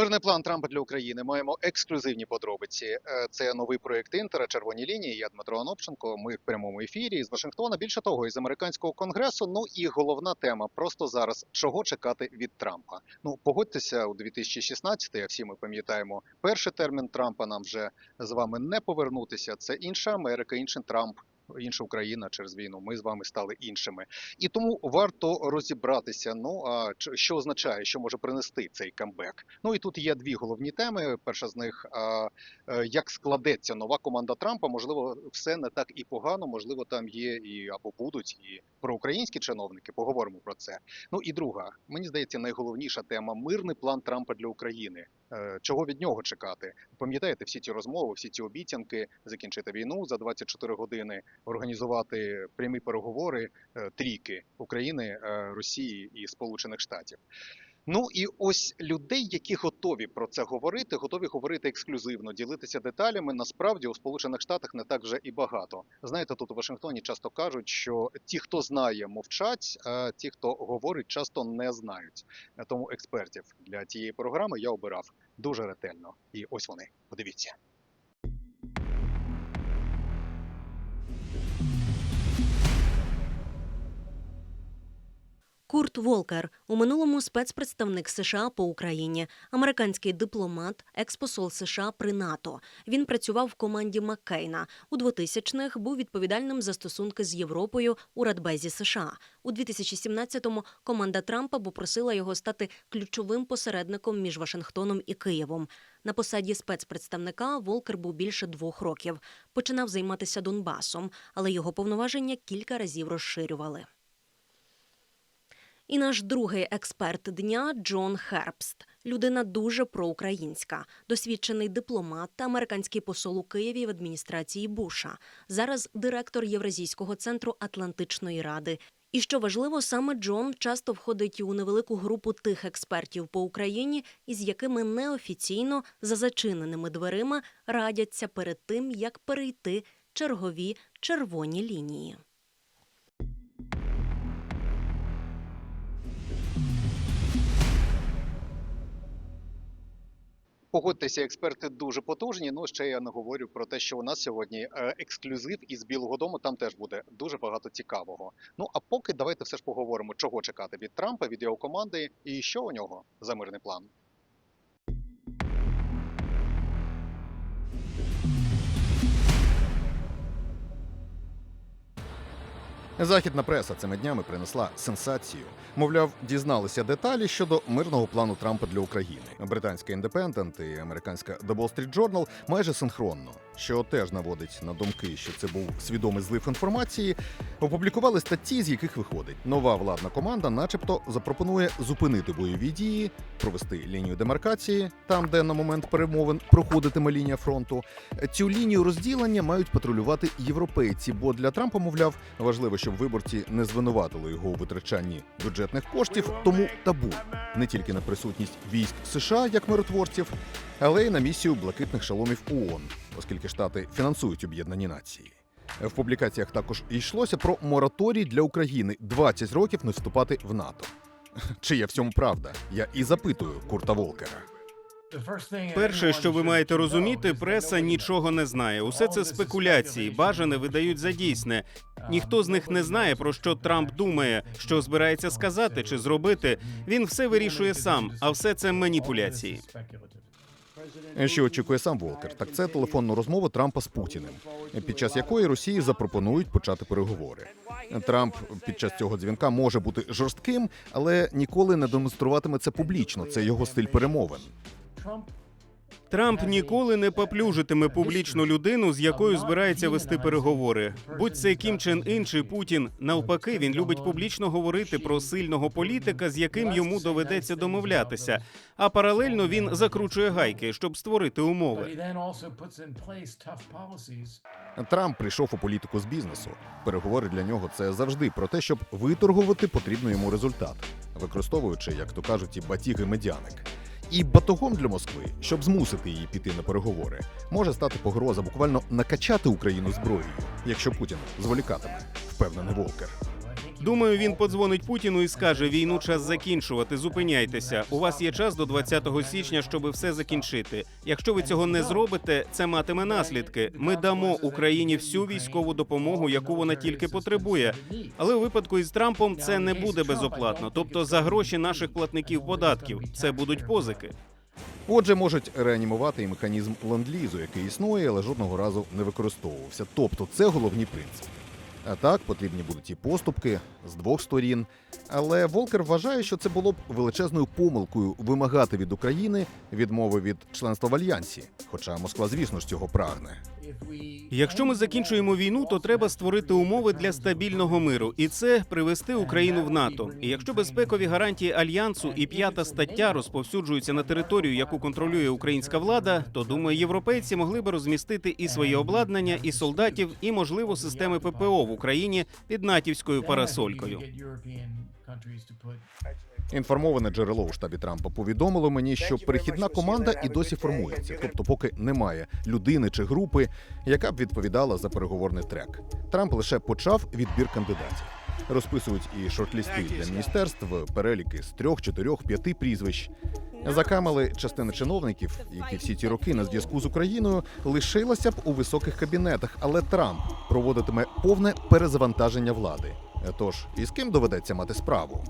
Мирний план Трампа для України. Маємо ексклюзивні подробиці. Е, Це новий проєкт Інтера, червоні лінії. Я Дмитро Анопченко. Ми в прямому ефірі з Вашингтона. Більше того, із американського конгресу. Ну і головна тема просто зараз: чого чекати від Трампа. Ну погодьтеся у 2016 а всі ми пам'ятаємо перший термін Трампа. Нам вже з вами не повернутися. Це інша Америка, інший Трамп. Інша Україна через війну. Ми з вами стали іншими, і тому варто розібратися. Ну а що означає, що може принести цей камбек? Ну і тут є дві головні теми. Перша з них е, як складеться нова команда Трампа. Можливо, все не так і погано. Можливо, там є і або будуть і проукраїнські чиновники. Поговоримо про це. Ну і друга, мені здається, найголовніша тема мирний план Трампа для України. Е, Чого від нього чекати? Пам'ятаєте всі ці розмови, всі ці обіцянки закінчити війну за 24 години, організувати прямі переговори е, трійки України, е, Росії і Сполучених Штатів. Ну і ось людей, які готові про це говорити, готові говорити ексклюзивно, ділитися деталями. Насправді у Сполучених Штатах не так вже і багато. Знаєте, тут у Вашингтоні часто кажуть, що ті, хто знає, мовчать, а ті, хто говорить, часто не знають. Е, Тому експертів для цієї програми я обирав дуже ретельно. І ось вони. Подивіться. Курт Волкер у минулому спецпредставник США по Україні, американський дипломат, експосол США при НАТО. Він працював в команді Маккейна. У 2000-х був відповідальним за стосунки з Європою у Радбезі США. У 2017-му команда Трампа попросила його стати ключовим посередником між Вашингтоном і Києвом. На посаді спецпредставника Волкер був більше двох років. Починав займатися Донбасом, але його повноваження кілька разів розширювали. І наш другий експерт дня Джон Хербст. Людина дуже проукраїнська, досвідчений дипломат та американський посол у Києві в адміністрації Буша. Зараз директор Євразійського центру Атлантичної ради. І що важливо, саме Джон часто входить у невелику групу тих експертів по Україні, із якими неофіційно за зачиненими дверима радяться перед тим, як перейти чергові червоні лінії. Погодьтеся, експерти дуже потужні. Ну ще я не говорю про те, що у нас сьогодні е, ексклюзив із Білого Дому. Там теж буде дуже багато цікавого. Ну а поки давайте все ж поговоримо, чого чекати від Трампа, від його команди, і що у нього за мирний план. Західна преса цими днями принесла сенсацію. Мовляв, дізналися деталі щодо мирного плану Трампа для України. Британська Independent і американська The Wall Street Journal майже синхронно, що теж наводить на думки, що це був свідомий злив інформації. Опублікували статті, з яких виходить, нова владна команда, начебто, запропонує зупинити бойові дії, провести лінію демаркації, там, де на момент перемовин проходитиме лінія фронту. Цю лінію розділення мають патрулювати європейці, бо для Трампа, мовляв, важливо, щоб виборці не звинуватили його у витрачанні бюджетних коштів. Тому табу не тільки на присутність військ США як миротворців, але й на місію блакитних шаломів ООН, оскільки штати фінансують об'єднані нації. В публікаціях також йшлося про мораторій для України 20 років не вступати в НАТО. Чи є в цьому правда? Я і запитую Курта Волкера. Перше, що ви маєте розуміти, преса нічого не знає. Усе це спекуляції, бажане видають за дійсне. Ніхто з них не знає про що Трамп думає, що збирається сказати чи зробити. Він все вирішує сам, а все це маніпуляції. Що очікує сам Волкер? Так це телефонну розмову Трампа з Путіним, під час якої Росії запропонують почати переговори. Трамп під час цього дзвінка може бути жорстким, але ніколи не демонструватиме це публічно. Це його стиль перемовин. Трамп ніколи не поплюжитиме публічну людину, з якою збирається вести переговори. Будь це Кім Чен Ін чи Путін. Навпаки, він любить публічно говорити про сильного політика, з яким йому доведеться домовлятися. А паралельно він закручує гайки, щоб створити умови. Трамп прийшов у політику з бізнесу. Переговори для нього це завжди про те, щоб виторгувати потрібний йому результат, використовуючи, як то кажуть, і батіги медяник. І батогом для Москви, щоб змусити її піти на переговори, може стати погроза буквально накачати Україну зброєю, якщо Путін зволікатиме, впевнений Волкер. Думаю, він подзвонить Путіну і скаже: війну час закінчувати. Зупиняйтеся. У вас є час до 20 січня, щоб все закінчити. Якщо ви цього не зробите, це матиме наслідки. Ми дамо Україні всю військову допомогу, яку вона тільки потребує. Але у випадку із Трампом це не буде безоплатно, тобто за гроші наших платників податків. Це будуть позики. Отже, можуть реанімувати і механізм ленд-лізу, який існує, але жодного разу не використовувався. Тобто, це головні принципи. А так, потрібні будуть і поступки з двох сторін. Але Волкер вважає, що це було б величезною помилкою вимагати від України відмови від членства в альянсі. Хоча Москва, звісно ж, цього прагне. Якщо ми закінчуємо війну, то треба створити умови для стабільного миру, і це привести Україну в НАТО. І якщо безпекові гарантії альянсу і п'ята стаття розповсюджуються на територію, яку контролює українська влада, то думаю, європейці могли би розмістити і своє обладнання, і солдатів, і можливо системи ППО в Україні під натівською парасолькою. Інформоване джерело у штабі Трампа повідомило мені, що перехідна команда і досі формується, тобто, поки немає людини чи групи, яка б відповідала за переговорний трек. Трамп лише почав відбір кандидатів. Розписують і шортлісти для міністерств, переліки з трьох, чотирьох, п'яти прізвищ. Закамали частина чиновників, які всі ці роки на зв'язку з Україною лишилася б у високих кабінетах, але Трамп проводитиме повне перезавантаження влади. Тож і з ким доведеться мати справу?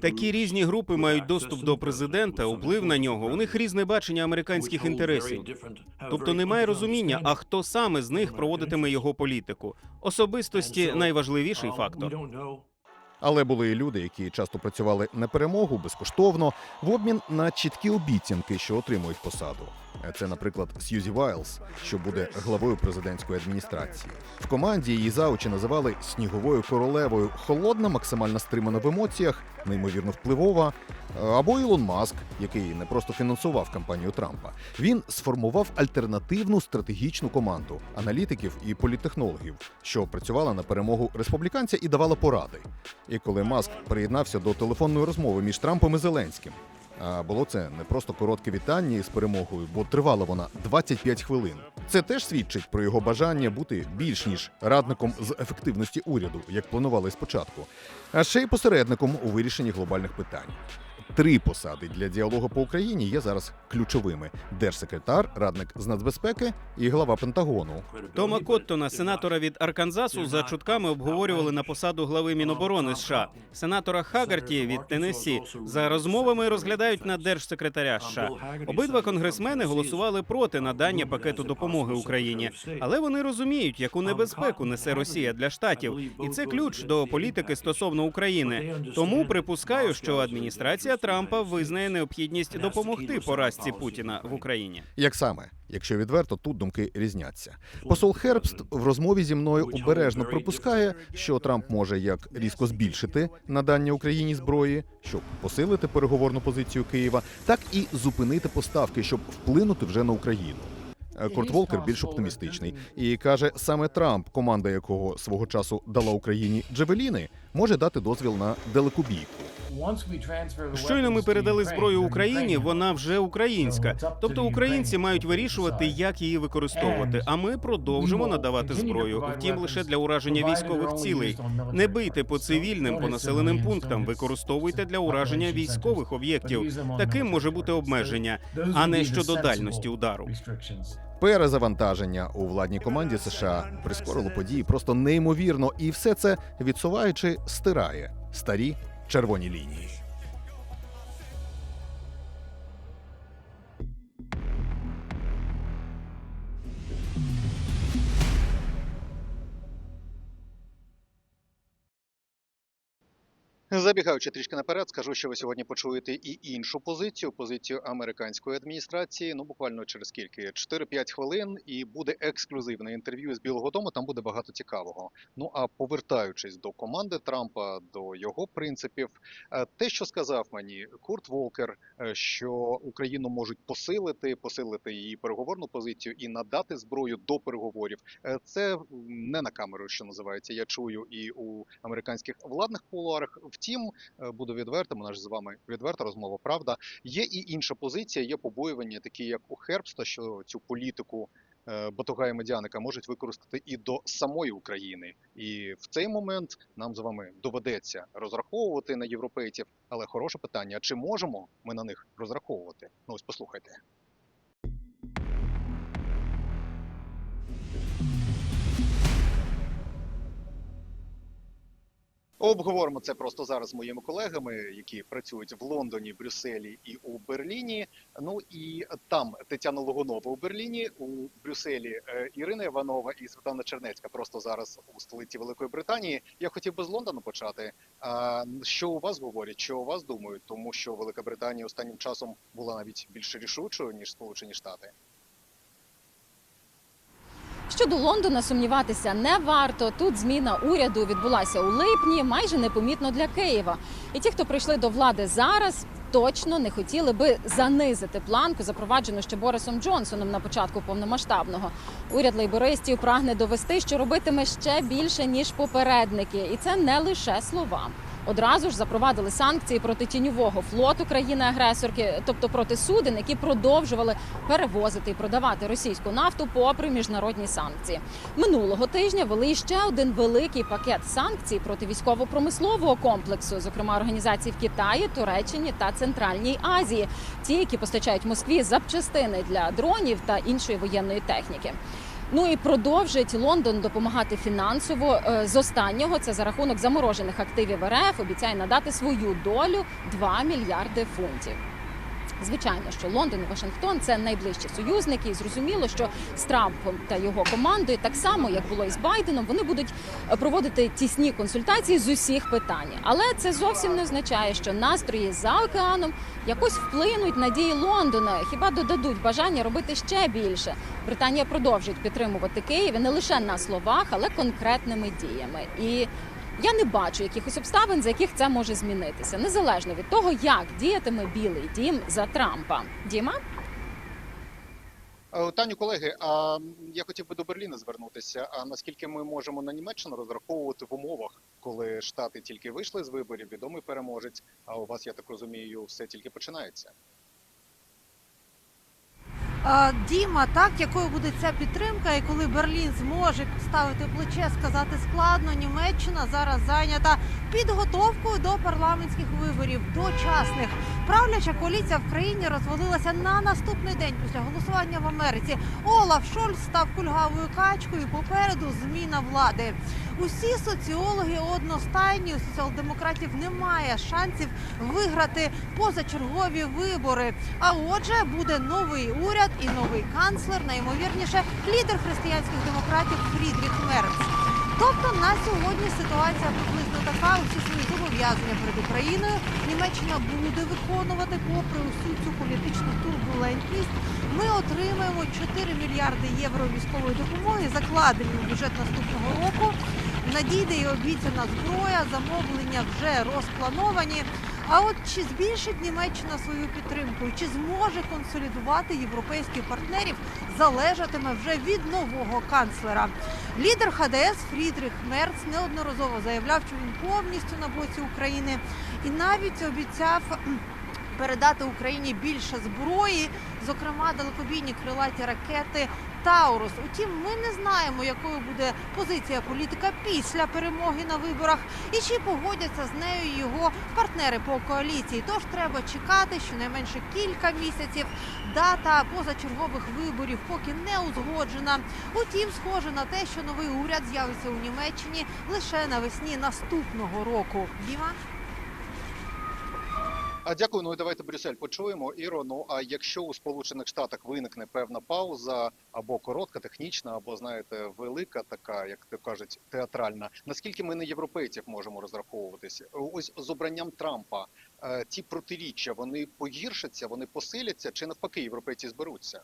Такі різні групи мають доступ до президента, вплив на нього. У них різне бачення американських інтересів. Тобто немає розуміння, а хто саме з них проводитиме його політику. Особистості найважливіший фактор. Але були і люди, які часто працювали на перемогу безкоштовно в обмін на чіткі обіцянки, що отримують посаду. Це, наприклад, Сьюзі Вайлз, що буде главою президентської адміністрації. В команді її заучі називали сніговою королевою, холодна, максимально стримана в емоціях, неймовірно впливова. Або Ілон Маск, який не просто фінансував кампанію Трампа. Він сформував альтернативну стратегічну команду аналітиків і політтехнологів, що працювала на перемогу республіканця і давала поради. І коли Маск приєднався до телефонної розмови між Трампом і Зеленським. А було це не просто коротке вітання з перемогою, бо тривала вона 25 хвилин. Це теж свідчить про його бажання бути більш ніж радником з ефективності уряду, як планували спочатку, а ще й посередником у вирішенні глобальних питань. Три посади для діалогу по Україні є зараз ключовими: держсекретар, радник з нацбезпеки і глава Пентагону. Тома Коттона, сенатора від Арканзасу, за чутками обговорювали на посаду глави Міноборони США. Сенатора Хагарті від Теннессі за розмовами розглядають на держсекретаря США. Обидва конгресмени голосували проти надання пакету допомоги Україні, але вони розуміють, яку небезпеку несе Росія для штатів, і це ключ до політики стосовно України. Тому припускаю, що адміністрація Трампа визнає необхідність допомогти поразці Путіна в Україні. Як саме, якщо відверто, тут думки різняться. Посол Хербст в розмові зі мною обережно припускає, що Трамп може як різко збільшити надання Україні зброї, щоб посилити переговорну позицію Києва, так і зупинити поставки, щоб вплинути вже на Україну. Е, Курт Волкер більш оптимістичний і каже, саме Трамп, команда якого свого часу дала Україні Джевеліни, може дати дозвіл на далекобійку. Щойно ми передали зброю Україні, вона вже українська. Тобто українці мають вирішувати, як її використовувати. А ми продовжимо надавати зброю. Втім, лише для ураження військових цілей. Не бийте по цивільним, по населеним пунктам. Використовуйте для ураження військових об'єктів. Таким може бути обмеження, а не щодо дальності удару. Перезавантаження у владній команді США прискорило події просто неймовірно, і все це відсуваючи стирає старі червоні лінії. Забігаючи трішки наперед, скажу, що ви сьогодні почуєте і іншу позицію позицію американської адміністрації. Ну буквально через скільки 4-5 хвилин, і буде ексклюзивне інтерв'ю з Білого Дому. Там буде багато цікавого. Ну а повертаючись до команди Трампа, до його принципів, е, те, що сказав мені Курт Волкер, е, що Україну можуть посилити, посилити її переговорну позицію і надати зброю до переговорів. е, Це не на камеру, що називається. Я чую і у американських владних кулуарах. Втім, е, буду відвертим, нас ж з вами відверта розмова. Правда, є і інша позиція, є побоювання, такі як у Хербста, що цю політику е, Батуга і Медяника можуть використати і до самої України. І в цей момент нам з вами доведеться розраховувати на європейців. Але хороше питання: чи можемо ми на них розраховувати? Ну ось послухайте. Обговоримо це просто зараз з моїми колегами, які працюють в Лондоні, Брюсселі і у Берліні. Ну і там Тетяна Логунова у Берліні, у Брюсселі е, Ірина Іванова і Світлана Чернецька. Просто зараз у столиці Великої Британії. Я хотів би з Лондону почати. А що у вас говорять? Що у вас думають? Тому що Велика Британія останнім часом була навіть більш рішучою ніж Сполучені Штати. Щодо Лондона сумніватися не варто. Тут зміна уряду відбулася у липні, майже непомітно для Києва. І ті, хто прийшли до влади зараз, точно не хотіли би занизити планку, запроваджену ще Борисом Джонсоном на початку повномасштабного. Уряд лейбористів прагне довести, що робитиме ще більше ніж попередники, і це не лише слова. Одразу ж запровадили санкції проти тіньового флоту країни-агресорки, тобто проти суден, які продовжували перевозити і продавати російську нафту попри міжнародні санкції. Минулого тижня вели ще один великий пакет санкцій проти військово-промислового комплексу, зокрема організацій в Китаї, Туреччині та Центральній Азії, ті, які постачають Москві запчастини для дронів та іншої воєнної техніки. Ну і продовжить Лондон допомагати фінансово. Е, З останнього це за рахунок заморожених активів РФ обіцяє надати свою долю 2 мільярди фунтів. Звичайно, що Лондон і Вашингтон це найближчі союзники, і зрозуміло, що з Трампом та його командою, так само як було і з Байденом, вони будуть е, проводити тісні консультації з усіх питань. Але це зовсім не означає, що настрої за океаном якось вплинуть на дії Лондона, хіба додадуть бажання робити ще більше. Британія продовжить підтримувати Київ не лише на словах, але конкретними діями. І я не бачу якихось обставин, за яких це може змінитися, незалежно від того, як діятиме Білий Дім за Трампа. Діма. Е, Таню, колеги, а я хотів би до Берліна звернутися. А наскільки ми можемо на Німеччину розраховувати в умовах, коли штати тільки вийшли з виборів, відомий переможець? А у вас, я так розумію, все тільки починається. Діма, так якою буде ця підтримка, і коли Берлін зможе ставити плече, сказати складно, Німеччина зараз зайнята підготовкою до парламентських виборів, дочасних. Правляча коаліція в країні розвалилася на наступний день після голосування в Америці. Олаф Шольц став кульгавою качкою. Попереду зміна влади. Усі соціологи одностайні у соціал-демократів немає шансів виграти позачергові вибори. А отже, буде новий уряд і новий канцлер, найімовірніше, лідер християнських демократів Фрідріх Мерц. Тобто на сьогодні ситуація приблизно така. Усі свої зобов'язання перед Україною Німеччина буде виконувати попри усю цю політичну турбулентність. Ми отримаємо 4 мільярди євро військової допомоги, закладені в бюджет наступного року. Надійде і обіцяна зброя, замовлення вже розплановані. А от чи збільшить Німеччина свою підтримку, чи зможе консолідувати європейських партнерів, залежатиме вже від нового канцлера. Лідер ХДС Фрідріх Мерц неодноразово заявляв, що він повністю на боці України. І навіть обіцяв передати Україні більше зброї, зокрема далекобійні крилаті ракети Таурус. Утім, ми не знаємо, якою буде позиція політика після перемоги на виборах, і чи погодяться з нею його партнери по коаліції. Тож треба чекати щонайменше кілька місяців. Дата позачергових виборів поки не узгоджена. Утім, схоже на те, що новий уряд з'явиться у Німеччині лише навесні наступного року. Діма? А дякую. Ну і давайте Брюссель почуємо. Іро. Ну а якщо у Сполучених Штатах виникне певна пауза, або коротка, технічна, або знаєте, велика, така, як то кажуть, театральна. Наскільки ми на європейців можемо розраховуватися? Ось з обранням Трампа ті протиріччя вони погіршаться, вони посиляться, чи навпаки, європейці зберуться?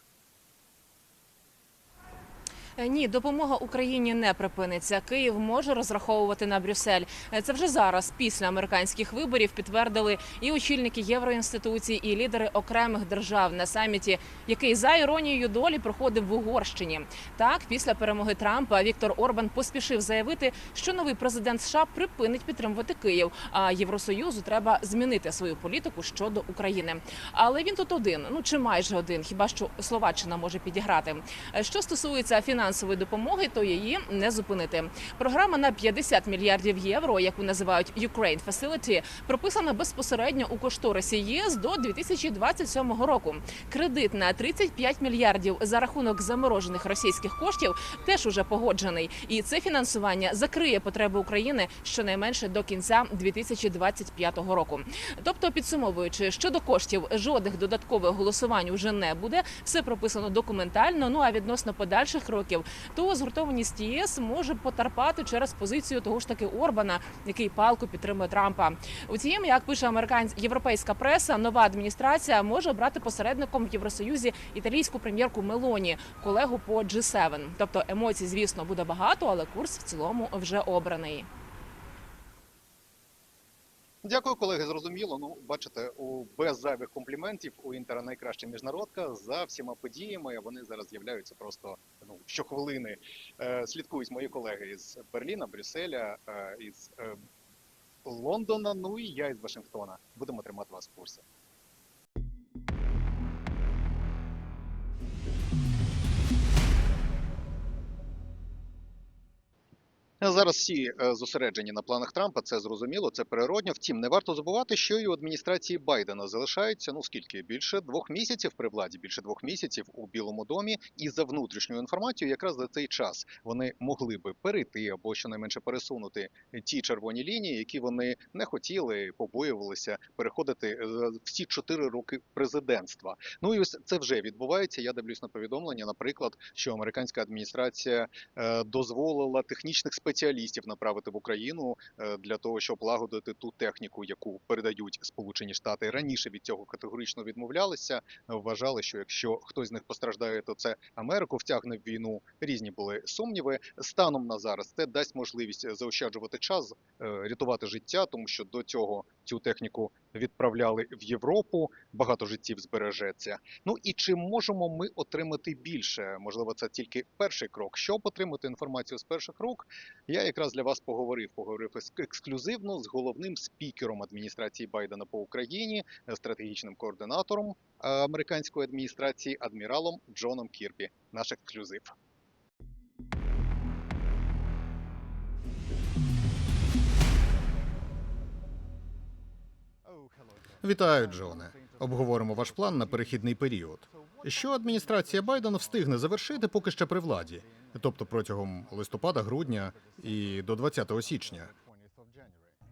Е, Ні, допомога Україні не припиниться. Київ може розраховувати на Брюссель. Е, Це вже зараз, після американських виборів, підтвердили і очільники євроінституцій, і лідери окремих держав на саміті, який за іронією долі проходив в Угорщині. Так, після перемоги Трампа Віктор Орбан поспішив заявити, що новий президент США припинить підтримувати Київ. А Євросоюзу треба змінити свою політику щодо України. Але він тут один, ну чи майже один, хіба що Словаччина може підіграти. Е, Що стосується фінансової допомоги, то її не зупинити. Програма на 50 мільярдів євро, яку називають Ukraine Facility, прописана безпосередньо у кошторисі ЄС до 2027 року. Кредит на 35 мільярдів за рахунок заморожених російських коштів теж уже погоджений. І це фінансування закриє потреби України щонайменше до кінця 2025 року. Тобто, підсумовуючи, щодо коштів, жодних додаткових голосувань уже не буде. Все прописано документально. Ну а відносно подальших років, то згуртованість ЄС може потерпати через позицію того ж таки Орбана, який палку підтримує Трампа. Утім, як пише американська європейська преса, нова адміністрація може обрати посередником в Євросоюзі італійську прем'єрку Мелоні, колегу по G7. Тобто емоцій, звісно, буде багато, але курс в цілому вже обраний. Дякую, колеги. Зрозуміло. Ну, бачите, у без зайвих компліментів у інтера найкраща міжнародка за всіма подіями. Вони зараз з'являються просто ну щохвилини. Е, слідкують мої колеги із Берліна, Брюсселя, е, із е, Лондона. Ну і я із Вашингтона. Будемо тримати вас в курсі. Зараз всі е, зосереджені на планах Трампа, це зрозуміло, це природньо. Втім, не варто забувати, що і у адміністрації Байдена залишається ну скільки більше двох місяців при владі, більше двох місяців у Білому домі. І за внутрішньою інформацією, якраз за цей час вони могли би перейти або щонайменше пересунути ті червоні лінії, які вони не хотіли, побоювалися переходити е, всі чотири роки президентства. Ну і ось це вже відбувається. Я дивлюсь на повідомлення, наприклад, що американська адміністрація е, дозволила технічних спеціалістів направити в Україну е, для того, щоб лагодити ту техніку, яку передають Сполучені Штати. Раніше від цього категорично відмовлялися. Вважали, що якщо хтось з них постраждає, то це Америку втягне в війну. Різні були сумніви. Станом на зараз це дасть можливість заощаджувати час, е, рятувати життя, тому що до цього цю техніку відправляли в Європу. Багато життів збережеться. Ну і чи можемо ми отримати більше? Можливо, це тільки перший крок. Щоб отримати інформацію з перших рук, я якраз для вас поговорив. Поговорив екск- ексклюзивно з головним спікером адміністрації Байдена по Україні, е, стратегічним координатором е, американської адміністрації, адміралом Джоном Кірбі. Наш ексклюзив. Вітаю, Джоне. Обговоримо ваш план на перехідний період. Що адміністрація Байдена встигне завершити поки ще при владі, тобто протягом листопада, грудня і до 20 січня.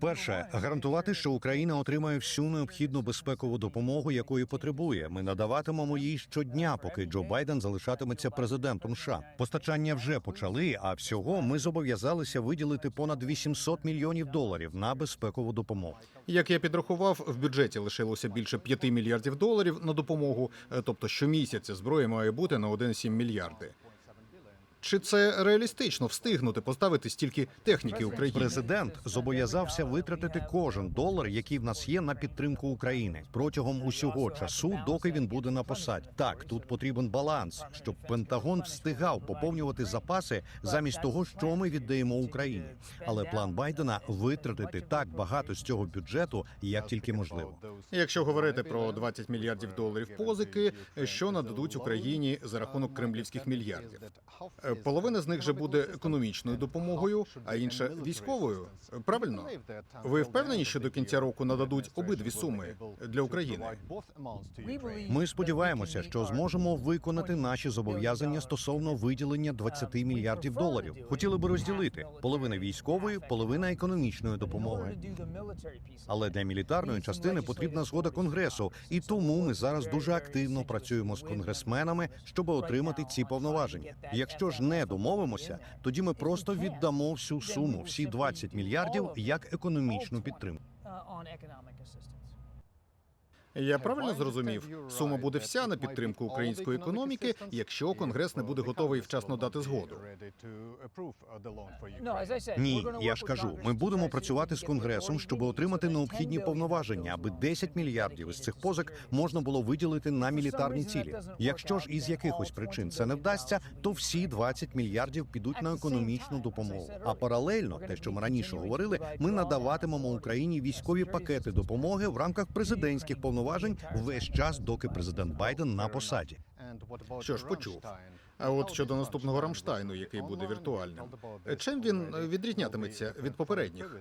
Перше гарантувати, що Україна отримає всю необхідну безпекову допомогу, якої потребує. Ми надаватимемо їй щодня, поки Джо Байден залишатиметься президентом. США. постачання вже почали. А всього ми зобов'язалися виділити понад 800 мільйонів доларів на безпекову допомогу. Як я підрахував, в бюджеті лишилося більше 5 мільярдів доларів на допомогу, е, тобто щомісяця зброя має бути на 1,7 мільярди. Чи це реалістично встигнути поставити стільки техніки Україні? Президент зобов'язався витратити кожен долар, який в нас є на підтримку України протягом усього часу, доки він буде на посаді. Так, тут потрібен баланс, щоб Пентагон встигав поповнювати запаси замість того, що ми віддаємо Україні. Але план Байдена витратити так багато з цього бюджету, як тільки можливо. Якщо говорити про 20 мільярдів доларів позики, що нададуть Україні за рахунок кремлівських мільярдів. Е, Половина з них же буде економічною допомогою, а інша військовою. Правильно? Ви впевнені, що до кінця року нададуть обидві суми для України? Ми сподіваємося, що зможемо виконати наші зобов'язання стосовно виділення 20 мільярдів доларів. Хотіли би розділити половина військової, половина економічної допомоги. Але для мілітарної частини потрібна згода конгресу, і тому ми зараз дуже активно працюємо з конгресменами, щоб отримати ці повноваження. Якщо ж не домовимося, тоді ми просто віддамо всю суму, всі 20 мільярдів, як економічну підтримку. Я правильно зрозумів, сума буде вся на підтримку української економіки, якщо конгрес не буде готовий вчасно дати згоду. Ні, я ж кажу, ми будемо працювати з конгресом, щоб отримати необхідні повноваження, аби 10 мільярдів із цих позик можна було виділити на мілітарні цілі. Якщо ж із якихось причин це не вдасться, то всі 20 мільярдів підуть на економічну допомогу. А паралельно, те, що ми раніше говорили, ми надаватимемо Україні військові пакети допомоги в рамках президентських повноважень весь час, доки президент Байден на посаді. Що ж, почув. А от щодо наступного Рамштайну, який буде віртуальним, чим він відрізнятиметься від попередніх?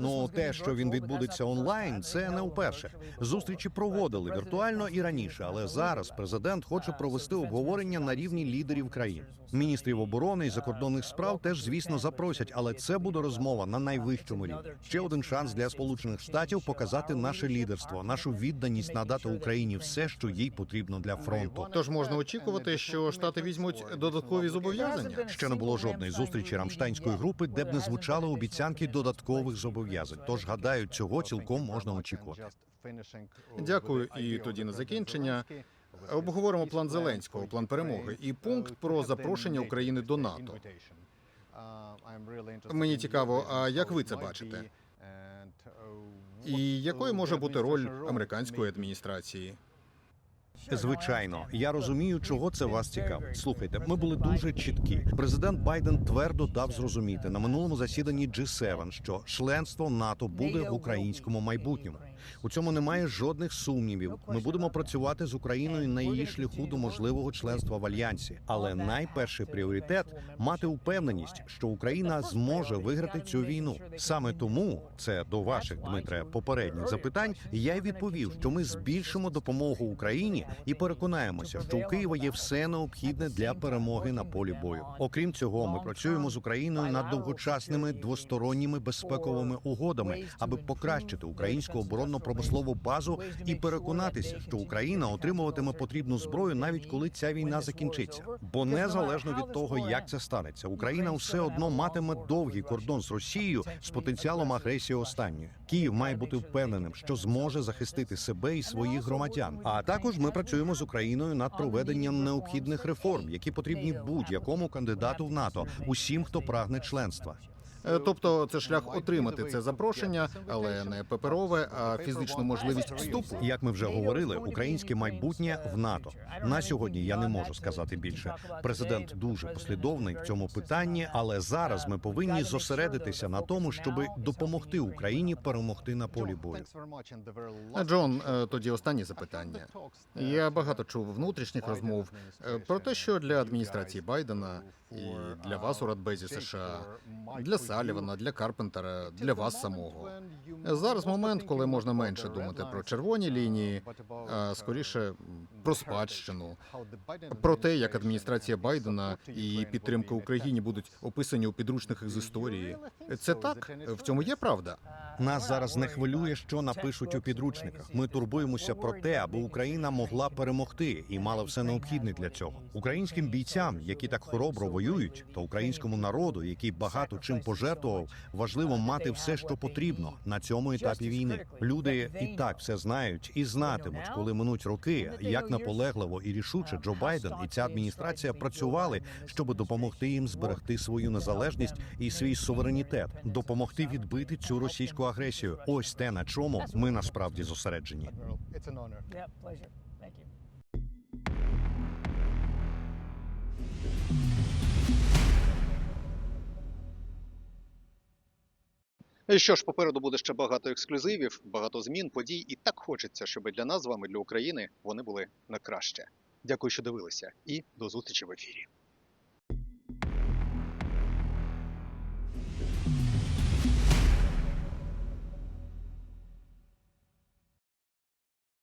Ну, те, що він відбудеться онлайн, це не вперше. Зустрічі проводили віртуально і раніше, але зараз президент хоче провести обговорення на рівні лідерів країн. Міністрів оборони і закордонних справ теж, звісно, запросять, але це буде розмова на найвищому рівні. Ще один шанс для Сполучених Штатів показати наше лідерство, нашу відданість надати Україні все, що їй потрібно для фронту. Тож можна очікувати, що штати візьмуть додаткові зобов'язання. Ще не було жодної зустрічі рамштайнської групи, де б не звучали обіцянки додаткових зобов'язань. Тож гадаю, цього цілком можна очікувати. Дякую. І тоді на закінчення обговоримо план Зеленського, план перемоги і пункт про запрошення України до НАТО. Мені цікаво, а як ви це бачите? І якою може бути роль американської адміністрації? Звичайно, я розумію, чого це вас цікавить. Слухайте, ми були дуже чіткі. Президент Байден твердо дав зрозуміти на минулому засіданні G7, що членство НАТО буде в українському майбутньому. У цьому немає жодних сумнівів. Ми будемо працювати з Україною на її шляху до можливого членства в альянсі. Але найперший пріоритет мати упевненість, що Україна зможе виграти цю війну. Саме тому це до ваших Дмитре попередніх запитань. Я й відповів, що ми збільшимо допомогу Україні і переконаємося, що у Києва є все необхідне для перемоги на полі бою. Окрім цього, ми працюємо з Україною над довгочасними двосторонніми безпековими угодами, аби покращити українську оборонно-промислову базу і переконатися, що Україна отримуватиме потрібну зброю навіть коли ця війна закінчиться. Бо незалежно від того, як це станеться, Україна все одно матиме довгий кордон з Росією з потенціалом агресії останньої. Київ має бути впевненим, що зможе захистити себе і своїх громадян. А також ми працюємо з Україною над проведенням необхідних реформ, які потрібні будь-якому кандидату в НАТО, усім, хто прагне членства. Е, Тобто це шлях отримати це запрошення, але не паперове, а фізичну можливість вступу. Як ми вже говорили, українське майбутнє в НАТО. На сьогодні я не можу сказати більше. Президент дуже послідовний в цьому питанні, але зараз ми повинні зосередитися на тому, щоб допомогти Україні перемогти на полі бою. Джон, е, тоді останнє запитання. Я багато чув внутрішніх розмов е, про те, що для адміністрації Байдена і для вас у Радбезі США, для Салівана, для Карпентера, для вас самого. Зараз момент, коли можна менше думати про червоні лінії, а скоріше про спадщину, про те, як адміністрація Байдена і її підтримка Україні будуть описані у підручниках з історії. Це так? В цьому є правда? Нас зараз не хвилює, що напишуть у підручниках. Ми турбуємося про те, аби Україна могла перемогти і мала все необхідне для цього. Українським бійцям, які так хоробро воюють, та українському народу, який багато чим пожертвував, важливо мати все, що потрібно на цьому етапі війни. Люди і так все знають і знатимуть, коли минуть роки, як наполегливо і рішуче Джо Байден і ця адміністрація працювали, щоб допомогти їм зберегти свою незалежність і свій суверенітет, допомогти відбити цю російську агресію. Ось те, на чому ми насправді зосереджені. Що ж, попереду буде ще багато ексклюзивів, багато змін, подій, і так хочеться, щоб для нас з вами, для України, вони були на краще. Дякую, що дивилися, і до зустрічі в ефірі.